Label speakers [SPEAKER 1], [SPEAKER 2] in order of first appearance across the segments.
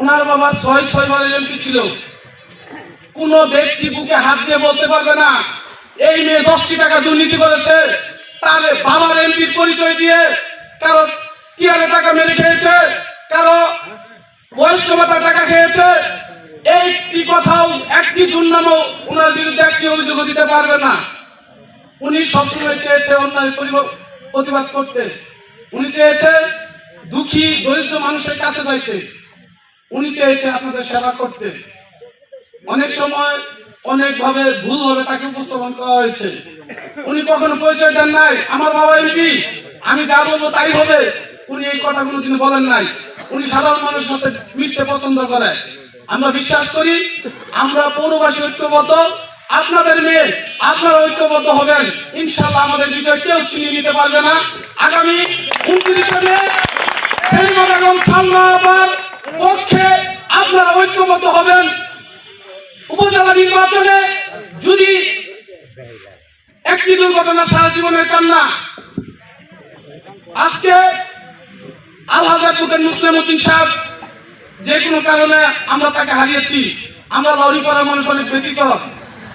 [SPEAKER 1] উনার বাবা ছয় ছয় বারের এমপি ছিল। কোন ব্যক্তি বুকে হাত দিয়ে বলতে পারবে না, এই মেয়ে দশটি টাকা দুর্নীতি করেছে, তার বাবার এমপির পরিচয় দিয়ে কারও টিয়ারে টাকা মেরে খেয়েছে, কারও বয়স্ক ভাতা টাকা খেয়েছে। একটি কথাও, একটি দুর্নামও ওনার বিরুদ্ধে একটি অভিযোগ দিতে পারবে না। উনি সবসময় চেয়েছে অন্যায় প্রতিবাদ করতে। উনি চেয়েছে দুঃখী, দরিদ্র মানুষের কাছে যাইতে। উনি চেয়েছে আপনাদের সেবা করতে। অনেক সময় অনেক ভাবে ভুল ভাবে তাকে উপস্থাপন করা হয়েছে। উনি কখনো পরিচয় দেন নাই, আমার বাবা এমপি, আমি যা বলব তাই হবে। উনি এই কথা কোনোদিন বলেন নাই। উনি সাধারণ মানুষের সাথে মিশতে পছন্দ করে। আমরা বিশ্বাস করি, আমরা পৌরবাসী ঐক্যবদ্ধ, আপনাদের মেয়ে, আপনারা ঐক্যবদ্ধ হবেন। ইনশাল্লাহ আমাদের বিজয় কেউ ছিনিয়ে নিতে পারবে না। আগামী উনত্রিশে মে সেলিমা আপার পক্ষে আপনারা ঐক্যবদ্ধ হবেন। উপজেলা নির্বাচনে যদি একটি দুর্ঘটনা সারা জীবনের কান্না, আজকে আল মুসলিম উদ্দিন সাহেব যে কোনো কারণে আমরা তাকে হারিয়েছি। আমরা লরিপাড়ার মানুষ অনেক ব্যতীত।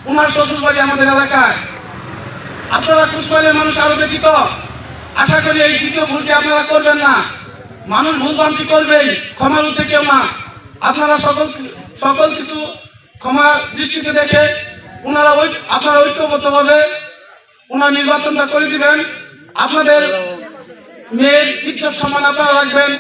[SPEAKER 1] ওনার শ্বশুর বাড়ি আমাদের এলাকায়। আপনারা কুশবাড়ির মানুষ আরও ব্যতীত। আশা করি এই দ্বিতীয় ভুলটি আপনারা করবেন না। মানুষ ভুলভ্রান্তি করবেই, ক্ষমার কেউ না আপনারা সকল সকল কিছু ক্ষমা দৃষ্টিতে দেখে ওনারা ওই আপনারা ঐক্যবদ্ধভাবে ওনার নির্বাচনটা করে দিবেন। আপনাদের মেয়ের ইজ্জত সম্মান আপনারা রাখবেন।